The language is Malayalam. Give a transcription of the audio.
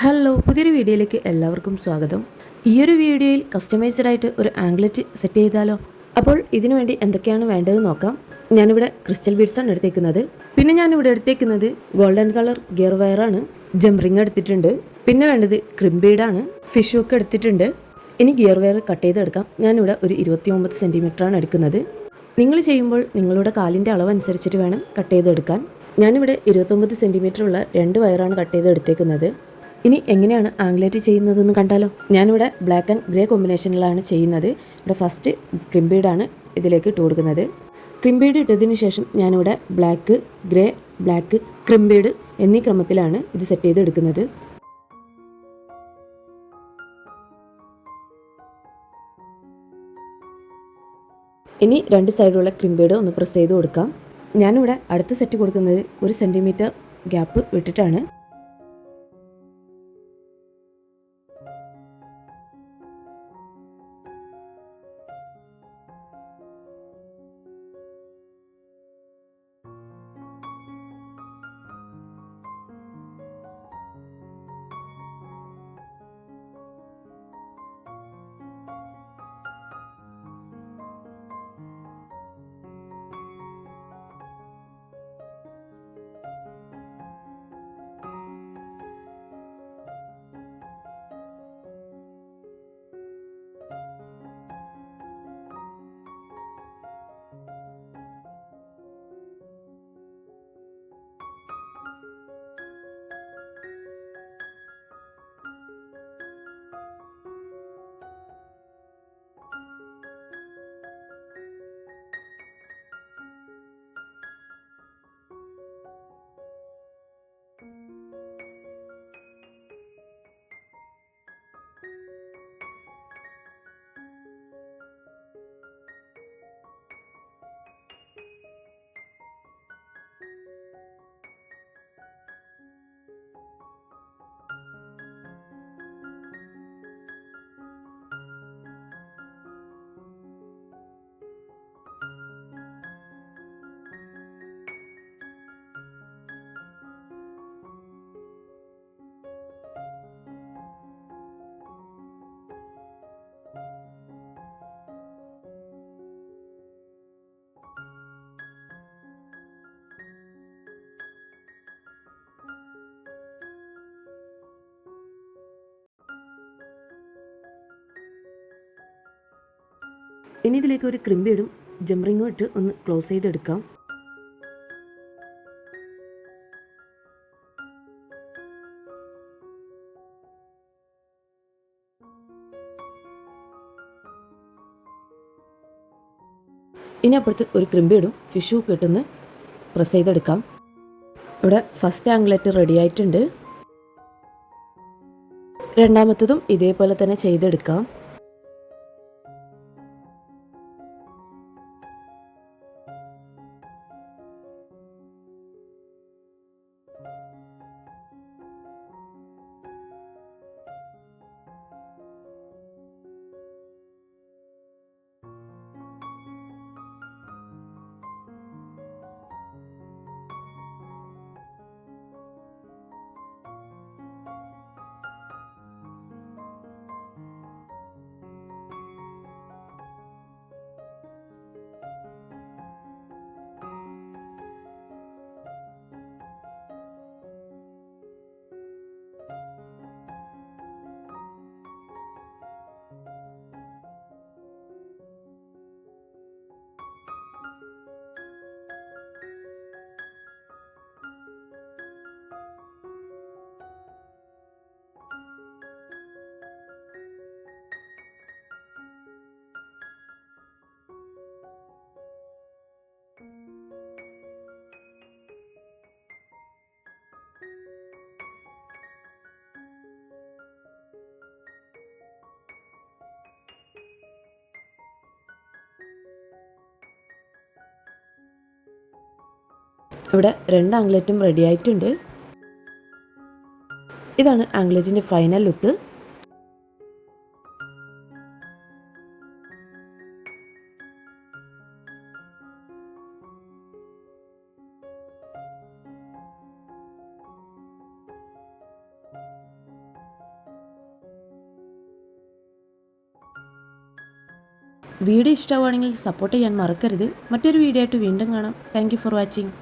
ഹലോ പുതിയൊരു വീഡിയോയിലേക്ക് എല്ലാവർക്കും സ്വാഗതം. ഈ ഒരു വീഡിയോയിൽ കസ്റ്റമൈസ്ഡ് ആയിട്ട് ഒരു ആംഗ്ലറ്റ് സെറ്റ് ചെയ്താലോ? അപ്പോൾ ഇതിനു വേണ്ടി എന്തൊക്കെയാണ് വേണ്ടതെന്ന് നോക്കാം. ഞാനിവിടെ ക്രിസ്റ്റൽ ബീഡ്സ് ആണ് എടുത്തേക്കുന്നത്. പിന്നെ ഞാനിവിടെ എടുത്തേക്കുന്നത് ഗോൾഡൻ കളർ ഗിയർ വയറാണ് ജംറിങ് എടുത്തിട്ടുണ്ട്. പിന്നെ വേണ്ടത് ക്രിംബീഡാണ് ഫിഷ് ഹുക്ക് എടുത്തിട്ടുണ്ട്. ഇനി ഗിയർ വയർ കട്ട് ചെയ്തെടുക്കാം. ഞാനിവിടെ ഒരു ഇരുപത്തി ഒമ്പത് സെന്റിമീറ്ററാണ് എടുക്കുന്നത്. നിങ്ങൾ ചെയ്യുമ്പോൾ നിങ്ങളുടെ കാലിന്റെ അളവ് അനുസരിച്ചിട്ട് വേണം കട്ട് ചെയ്തെടുക്കാൻ. ഞാനിവിടെ ഇരുപത്തൊമ്പത് സെന്റിമീറ്റർ ഉള്ള രണ്ട് വയറാണ് കട്ട് ചെയ്ത് എടുത്തേക്കുന്നത് ഇനി എങ്ങനെയാണ് ആംഗ്ലേറ്റ് ചെയ്യുന്നതെന്ന് കണ്ടാലോ? ഞാനിവിടെ ബ്ലാക്ക് ആൻഡ് ഗ്രേ കോമ്പിനേഷനിലാണ് ചെയ്യുന്നത്. ഇവിടെ ഫസ്റ്റ് ക്രിംബീഡാണ് ഇതിലേക്ക് ഇട്ട് കൊടുക്കുന്നത്. ക്രിംബീഡ് ഇട്ടതിന് ശേഷം ഞാനിവിടെ ബ്ലാക്ക് ഗ്രേ ബ്ലാക്ക് ക്രിംബീഡ് എന്നീ ക്രമത്തിലാണ് ഇത് സെറ്റ് ചെയ്ത് എടുക്കുന്നത് ഇനി രണ്ട് സൈഡിലുള്ള ക്രിംബീഡ് ഒന്ന് പ്രസ് ചെയ്ത് കൊടുക്കാം. ഞാനിവിടെ അടുത്ത സെറ്റ് കൊടുക്കുന്നത് ഒരു സെന്റിമീറ്റർ ഗ്യാപ്പ് വിട്ടിട്ടാണ്. ഇനി ഇതിലേക്ക് ഒരു ക്രിംബീഡും ജംറിങ്ങും ഇട്ട് ഒന്ന് ക്ലോസ് ചെയ്തെടുക്കാം. ഇനി അപ്പുറത്ത് ഒരു ക്രിംബീഡും ഫിഷും കിട്ടുന്ന പ്രസ് ചെയ്തെടുക്കാം. ഇവിടെ ഫസ്റ്റ് ആംഗ്ലറ്റ് റെഡി ആയിട്ടുണ്ട്. രണ്ടാമത്തതും ഇതേപോലെ തന്നെ ചെയ്തെടുക്കാം. ഇവിടെ രണ്ട് ആംഗ്ലറ്റും റെഡി ആയിട്ടുണ്ട്. ഇതാണ് ആംഗ്ലറ്റിന്റെ ഫൈനൽ ലുക്ക് വീഡിയോ ഇഷ്ടമാണെങ്കിൽ സപ്പോർട്ട് ചെയ്യാൻ മറക്കരുത്. മറ്റൊരു വീഡിയോ ആയിട്ട് വീണ്ടും കാണാം. Thank for watching